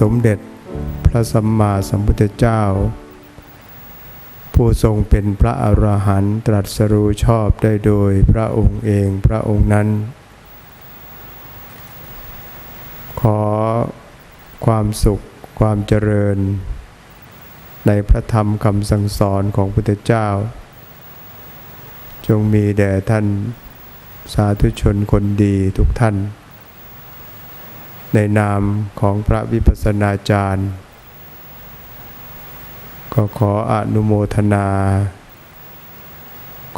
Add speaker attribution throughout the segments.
Speaker 1: สมเด็จพระสัมมาสัมพุทธเจ้า ผู้ทรงเป็นพระอรหันต์ตรัสรู้ชอบได้โดยพระองค์เองพระองค์นั้น ขอความสุขความเจริญ ในพระธรรมคำสั่งสอนของพุทธเจ้า จงมีแด่ท่านสาธุชนคนดีทุกท่าน ในนามของพระวิปัสสนาจารย์ ก็ขออนุโมทนา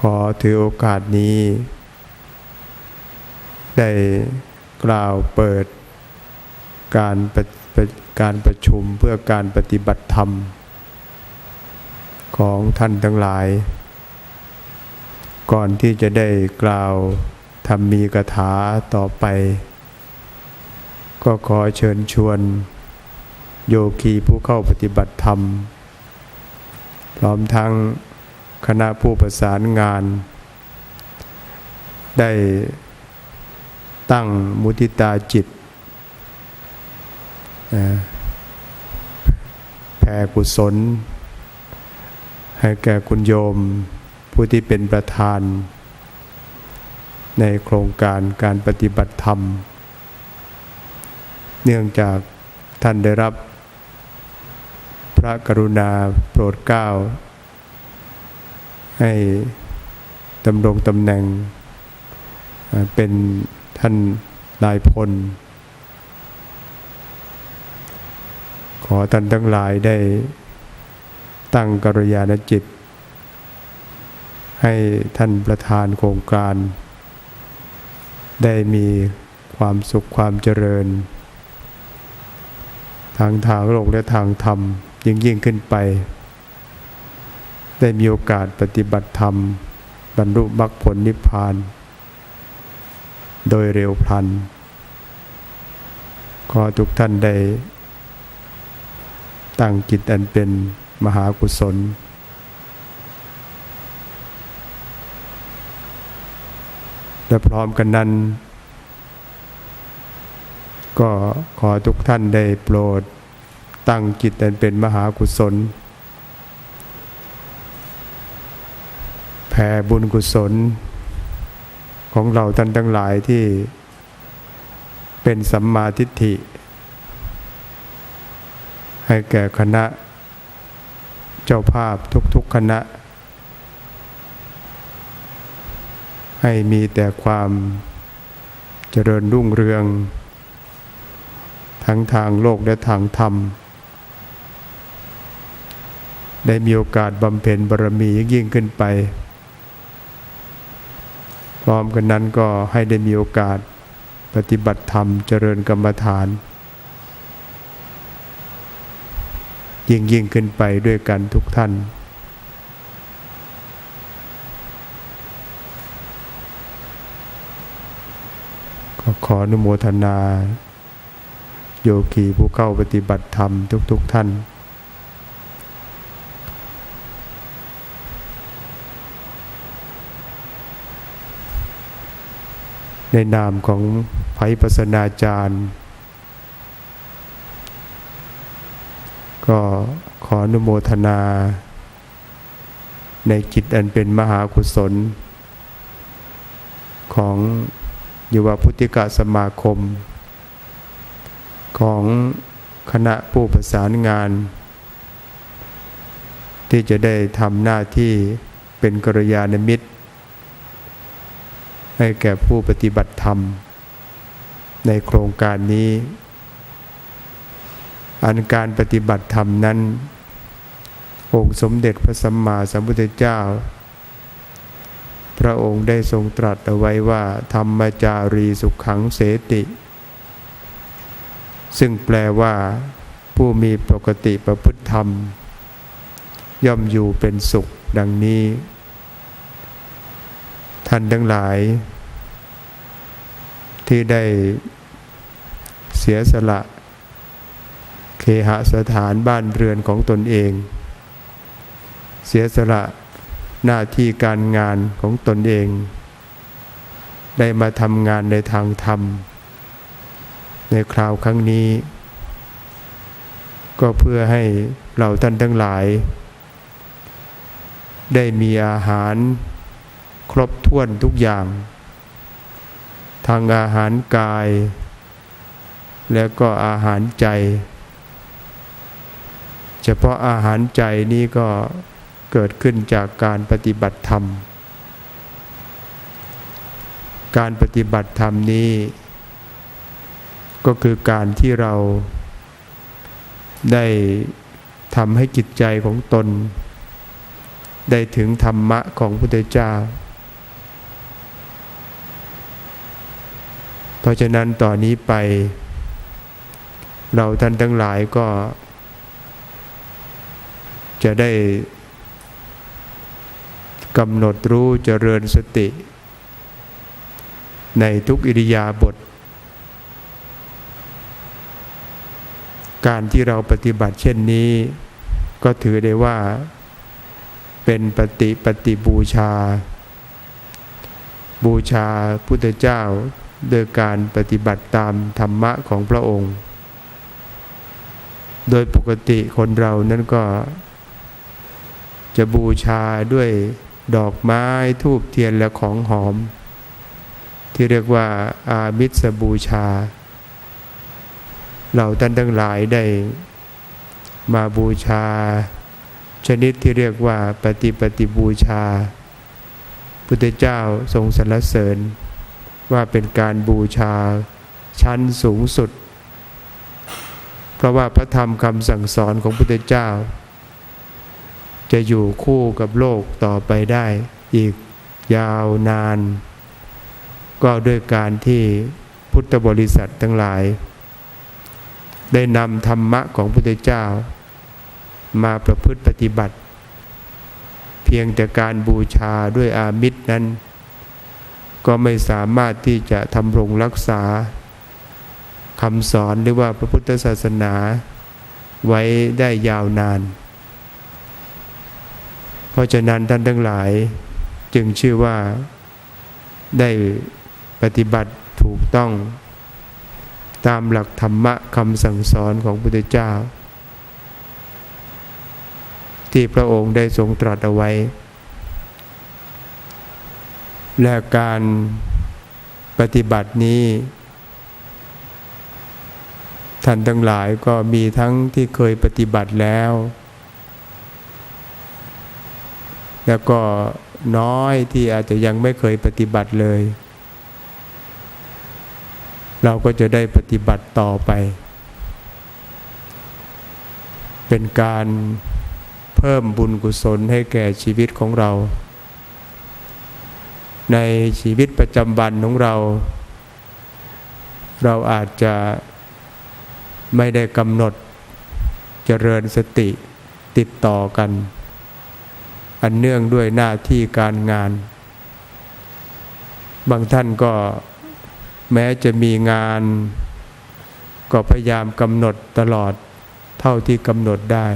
Speaker 1: ขอถือโอกาสนี้ ได้กล่าวเปิดการประประการประชุมเพื่อการปฏิบัติธรรม ของท่านทั้งหลาย ก่อนที่จะได้กล่าวทำมีกถาต่อไป ก็ขอเชิญชวน โยคีผู้เข้าปฏิบัติธรรม พร้อมทั้งคณะผู้ประสานงาน ได้ตั้งมุทิตาจิตแผ่กุศล ให้แก่คุณโยมผู้ที่เป็นประธาน ในโครงการการปฏิบัติธรรม เนื่องจากท่านได้รับ พระกรุณาโปรดเกล้า ให้ดำรงตำแหน่ง เป็นท่านนายพล ขอท่านทั้งหลายได้ตั้งกัลยาณจิต ให้ท่านประธานโครงการ ได้มีความสุขความเจริญ ทางทางโลกและทางธรรมยิ่งยิ่งขึ้นไป ได้มีโอกาสปฏิบัติธรรม บรรลุมรรคผลนิพพาน โดยเร็วพลัน ขอทุกท่านได้ ตั้งจิตอันเป็นมหากุศลและพร้อมกันนั้น ก็ขอทุกท่านได้โปรดตั้งจิตอันเป็นมหากุศล แผ่บุญกุศล ของเราท่านทั้งหลายที่เป็นสัมมาทิฏฐิ ให้แก่คณะ เจ้าภาพทุกๆคณะ ให้มีแต่ความเจริญรุ่งเรือง ทั้งทางโลกและทางธรรม ได้มีโอกาสบำเพ็ญบารมียิ่งขึ้นไป พร้อมกันนั้นก็ให้ได้มีโอกาสปฏิบัติธรรมเจริญกรรมฐาน ยิ่งยิ่งขึ้นไปด้วยกันทุกท่านก็ขออนุโมทนา โยคีผู้เข้าปฏิบัติธรรมทุกๆทท่าน ในนามของไพปัสนาจารย์ ก็ขออนุโมทนา ในจิตอันเป็นมหากุศล ของยุวพุทธิกะสมาคม ของคณะผู้ประสานงาน ที่จะได้ทำหน้าที่เป็นกรยาณมิตร ให้แก่ผู้ปฏิบัติธรรม ในโครงการนี้ อันการปฏิบัติธรรมนั้น องค์สมเด็จพระสัมมาสัมพุทธเจ้า พระองค์ได้ทรงตรัสเอาไว้ว่า ธรรมจารีสุขขังเสติ ซึ่งแปลว่า ผู้มีปกติประพฤติธรรม ย่อมอยู่เป็นสุขดังนี้ ท่านทั้งหลาย ที่ได้เสียสละ เคหสถานบ้านเรือนของตนเอง เสียสละหน้าที่การงานของตนเอง ได้มาทำงานในทางธรรม ในคราวครั้งนี้ ก็เพื่อให้เราท่านทั้งหลาย ได้มีอาหารครบถ้วนทุกอย่าง ทางอาหารกาย แล้วก็อาหารใจ เฉพาะอาหารใจนี้ก็เกิดขึ้นจากการปฏิบัติธรรม การปฏิบัติธรรมนี้ ก็คือการที่เราได้ทำให้จิตใจของตน ได้ถึงธรรมะของพุทธเจ้า เพราะฉะนั้นต่อนนี้ไป เราท่านทั้งหลายก็ จะได้กำหนดรู้เจริญสติ ในทุกอิริยาบถ การที่เราปฏิบัติเช่นนี้ ก็ถือได้ว่า เป็นปฏิปฏิบูชา บูชาพุทธเจ้าโดยการปฏิบัติตามธรรมะของพระองค์ โดยปกติคนเรานั้นก็ จะบูชาด้วยดอกไม้ทูบเทียนและของหอม ที่เรียกว่าอามิสบูชา เราท่านทั้งหลายได้มาบูชา ชนิดที่เรียกว่าปฏิปฏิบูชา พุทธเจ้าทรงสรรเสริญ ว่าเป็นการบูชาชั้นสูงสุด เพราะว่าพระธรรมคำสั่งสอนของพุทธเจ้า จะอยู่คู่กับโลกต่อไปได้อีกยาวนาน ก็ด้วยการที่พุทธบริษัททั้งหลาย ได้นำธรรมะของพระพุทธเจ้า มาประพฤติปฏิบัติ เพียงแต่การบูชาด้วยอามิตรนั้น ก็ไม่สามารถที่จะทำรงรักษาคำสอนหรือว่าพระพุทธศาสนาไว้ได้ยาวนาน เพราะฉะนั้นท่านทั้งหลายจึงชื่อว่าได้ปฏิบัติถูกต้อง ตามหลักธรรมะคำสั่งสอนของพระพุทธเจ้า ที่พระองค์ได้ทรงตรัสเอาไว้ และการปฏิบัตินี้ ท่านทั้งหลายก็มีทั้งที่เคยปฏิบัติแล้ว แล้วก็น้อยที่อาจจะยังไม่เคยปฏิบัติเลย เราก็จะได้ปฏิบัติต่อไป เป็นการเพิ่มบุญกุศลให้แก่ชีวิตของเรา ในชีวิตประจำวันของเรา เราอาจจะไม่ได้กำหนดเจริญสติติดต่อกัน อันเนื่องด้วยหน้าที่การงาน บางท่านก็ แม้จะมีงาน ก็พยายามกำหนดตลอดเท่าที่กำหนดได้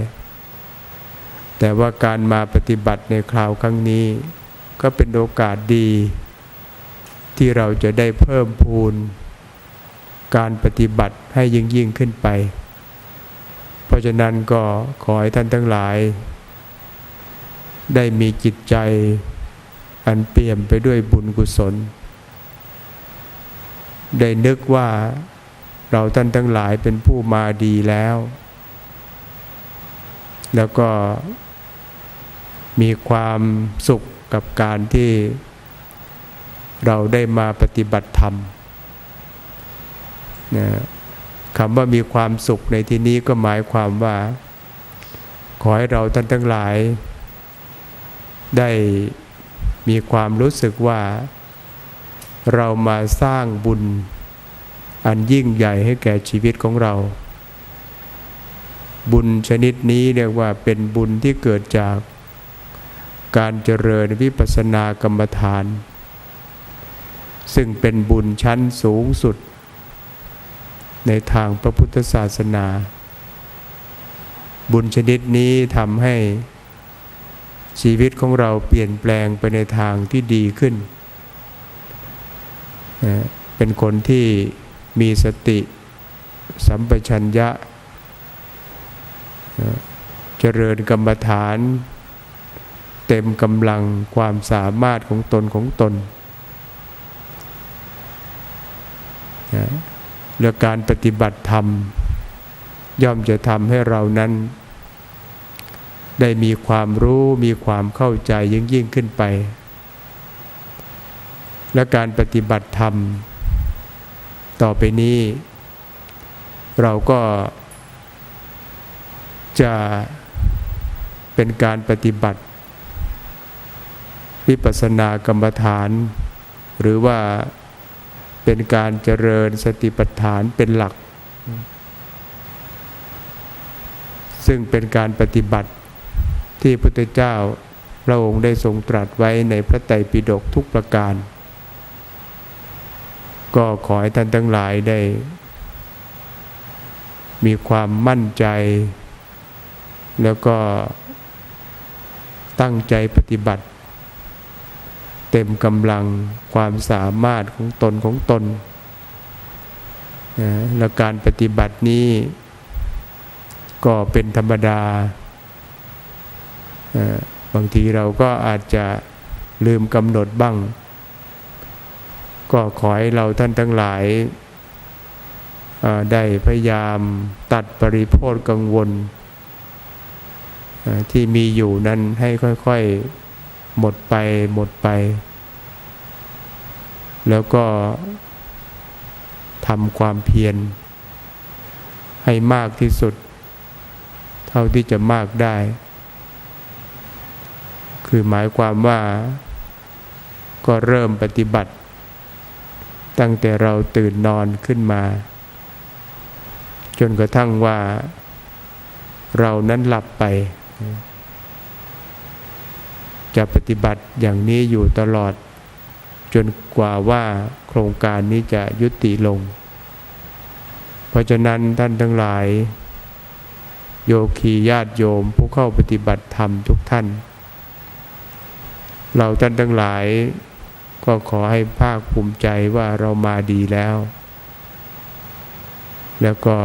Speaker 1: แต่ว่าการมาปฏิบัติในคราวครั้งนี้ ก็เป็นโอกาสดี ที่เราจะได้เพิ่มพูน การปฏิบัติให้ยิ่งยิ่งขึ้นไป เพราะฉะนั้นก็ขอให้ท่านทั้งหลาย ได้มีจิตใจอันเปี่ยมไปด้วยบุญกุศล ได้นึกว่าเราท่านทั้งหลายเป็นผู้มาดีแล้ว แล้วก็มีความสุขกับการที่เราได้มาปฏิบัติธรรมนะคำว่ามีความสุขในที่นี้ก็หมายความว่า ขอให้เราท่านทั้งหลาย ได้มีความรู้สึกว่า เรามาสร้างบุญ อันยิ่งใหญ่ให้แก่ชีวิตของเรา บุญชนิดนี้เรียกว่าเป็นบุญที่เกิดจาก การเจริญวิปัสสนากรรมฐาน ซึ่งเป็นบุญชั้นสูงสุด ในทางพระพุทธศาสนา บุญชนิดนี้ทำให้ชีวิตของเราเปลี่ยนแปลงไปในทางที่ดีขึ้น เป็นคนที่มีสติสัมปชัญญะ เจริญกรรมฐาน เต็มกำลังความสามารถของตนของตนและการปฏิบัติธรรม ย่อมจะทำให้เรานั้น ได้มีความรู้มีความเข้าใจยิ่งยิ่งขึ้นไป และการปฏิบัติธรรม ต่อไปนี้ เราก็จะเป็นการปฏิบัติ วิปัสสนากรรมฐาน หรือว่าเป็นการเจริญสติปัฏฐานเป็นหลัก ซึ่งเป็นการปฏิบัติที่พระพุทธเจ้าพระองค์ได้ทรงตรัสไว้ในพระไตรปิฎกทุกประการ ก็ขอให้ท่านทั้งหลายได้ มีความมั่นใจ แล้วก็ตั้งใจปฏิบัติ เต็มกำลังความสามารถของตนของตนนะและการปฏิบัตินี้ ก็เป็นธรรมดา บางทีเราก็อาจจะลืมกำหนดบ้าง ก็ขอให้เราท่านทั้งหลายได้พยายามตัดปริโภทกังวล ที่มีอยู่นั้นให้ค่อยๆ หมดไปหมดไป แล้วก็ทำความเพียรให้มากที่สุด เท่าที่จะมากได้ คือหมายความว่าก็เริ่มปฏิบัติ ตั้งแต่เราตื่นนอนขึ้นมา จนกระทั่งว่าเรานั้นหลับไป จะปฏิบัติอย่างนี้อยู่ตลอด จนกว่าว่าโครงการนี้จะยุติลง เพราะฉะนั้นท่านทั้งหลาย โยคีญาติโยมผู้เข้าปฏิบัติธรรมทุกท่าน เราท่านทั้งหลาย ก็ขอให้ภาคภูมิใจว่าเรามาดีแล้ว แล้วก็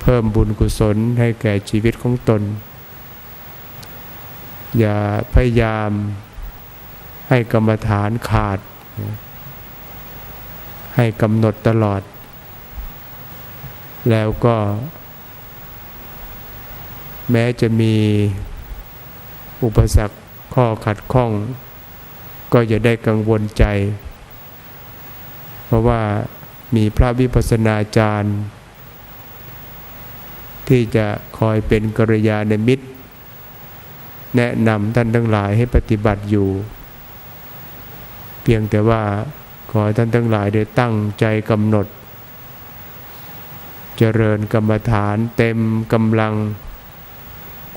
Speaker 1: เพิ่มบุญกุศลให้แก่ชีวิตของตน อย่าพยายามให้กรรมฐานขาด ให้กำหนดตลอด แล้วก็ แม้จะมีอุปสรรคข้อขัดข้อง ก็อย่าได้กังวลใจ เพราะว่ามีพระวิปัสสนาจารย์ ที่จะคอยเป็นกริยาณมิตร แนะนำท่านทั้งหลายให้ปฏิบัติอยู่ เพียงแต่ว่าขอท่านทั้งหลายได้ตั้งใจกำหนด เจริญกรรมฐานเต็มกำลัง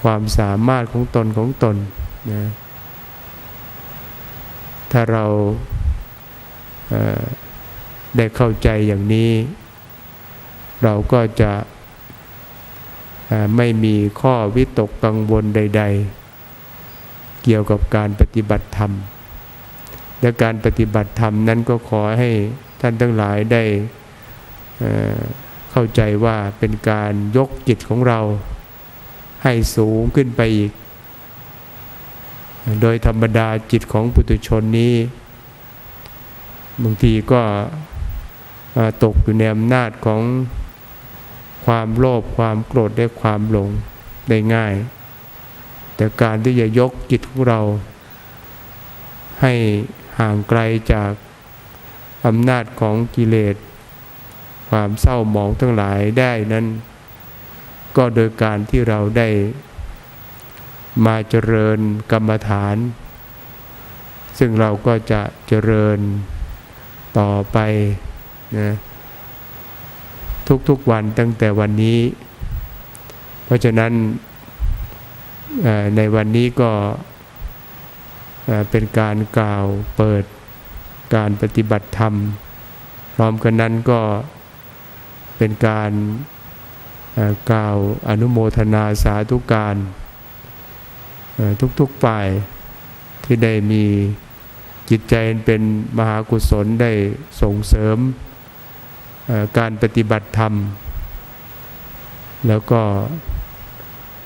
Speaker 1: ความสามารถของตนของตนนะ ถ้าเราได้เข้าใจอย่างนี้ เราก็จะไม่มีข้อวิตกกังวลใด ๆ เกี่ยวกับการปฏิบัติธรรม และการปฏิบัติธรรมนั้นก็ขอให้ท่านทั้งหลายได้เข้าใจว่าเป็นการยกจิตของเราให้สูงขึ้นไปอีก โดยธรรมดาจิตของปุถุชนนี้ บางทีก็ตกอยู่ในอำนาจของความโลภความโกรธได้ความหลงได้ง่าย แต่การที่จะยกจิตของเรา ให้ห่างไกลจากอำนาจของกิเลส ความเศร้าหมองทั้งหลายได้นั้น ก็โดยการที่เราได้ มาเจริญกรรมฐาน ซึ่งเราก็จะเจริญต่อไปนะทุกๆวันตั้งแต่วันนี้ เพราะฉะนั้นในวันนี้ก็เป็นการกล่าวเปิดการปฏิบัติธรรม พร้อมกันนั้นก็เป็นการกล่าวอนุโมทนาสาธุการ ทุกๆฝ่ายที่ได้มีจิตใจเป็นมหากุศลได้ส่งเสริมการปฏิบัติธรรม แล้วก็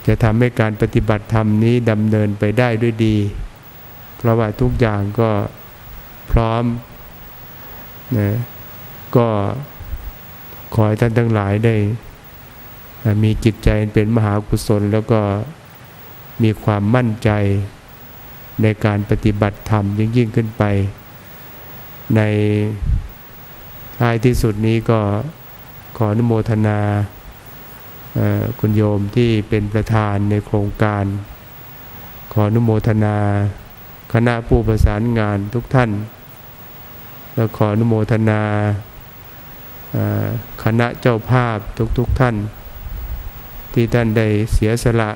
Speaker 1: จะทำให้การปฏิบัติธรรมนี้ดำเนินไปได้ด้วยดี เพราะว่าทุกอย่างก็พร้อมนะก็ขอให้ท่านทั้งหลายได้มีจิตใจเป็นมหากุศลแล้วก็ มีความมั่นใจในการปฏิบัติธรรมยิ่งยิ่งขึ้นไป ในท้ายที่สุดนี้ก็ขออนุโมทนาคุณโยมที่เป็นประธานในโครงการ ขออนุโมทนา คณะผู้ประสานงานทุกท่าน และขออนุโมทนาคณะเจ้าภาพทุกๆทท่าน ที่ท่านได้เสียสละ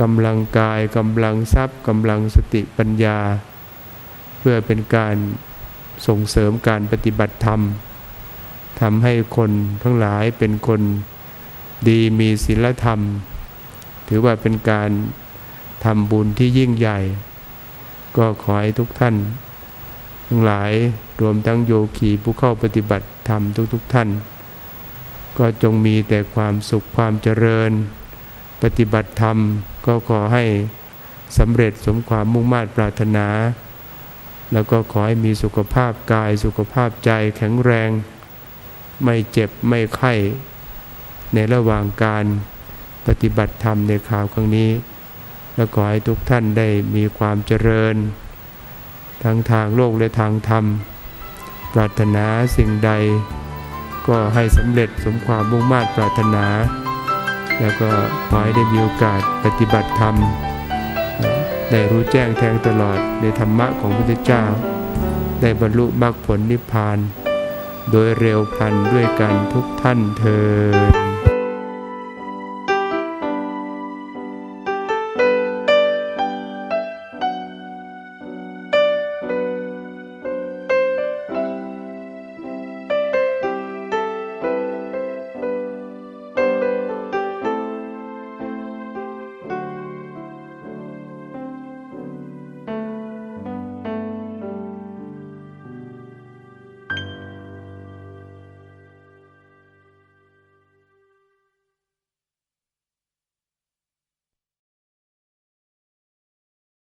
Speaker 1: กำลังกายกำลังทรัพย์กำลังสติปัญญา เพื่อเป็นการส่งเสริมการปฏิบัติธรรมทำให้คนทั้งหลายเป็นคนดีมีศีลธรรม ถือว่าเป็นการทำบุญที่ยิ่งใหญ่ ก็ขอให้ทุกท่าน ทั้งหลายรวมทั้งโยคีผู้เข้าปฏิบัติธรรมทุกๆทท่าน ก็จงมีแต่ความสุขความเจริญ ปฏิบัติธรรมก็ขอให้สำเร็จสมความมุ่งมา่ปรารถนา แล้วก็ขอให้มีสุขภาพกายสุขภาพใจแข็งแรง ไม่เจ็บไม่ไข้ ในระหว่างการปฏิบัติธรรมในข่าวครั้งนี้ และขอให้ทุกท่านได้มีความเจริญ ทั้งทางโลกและทางธรรม ปรารถนาสิ่งใด ก็ให้สำเร็จสมความมุ่งมา่ปรารถนา แล้วก็ขอให้ได้มีโอกาสปฏิบัติธรรม ได้รู้แจ้งแทงตลอดในธรรมะของพระพุทธเจ้า ได้บรรลุมรรคผลนิพพาน โดยเร็วพันด้วยกันทุกท่านเธอ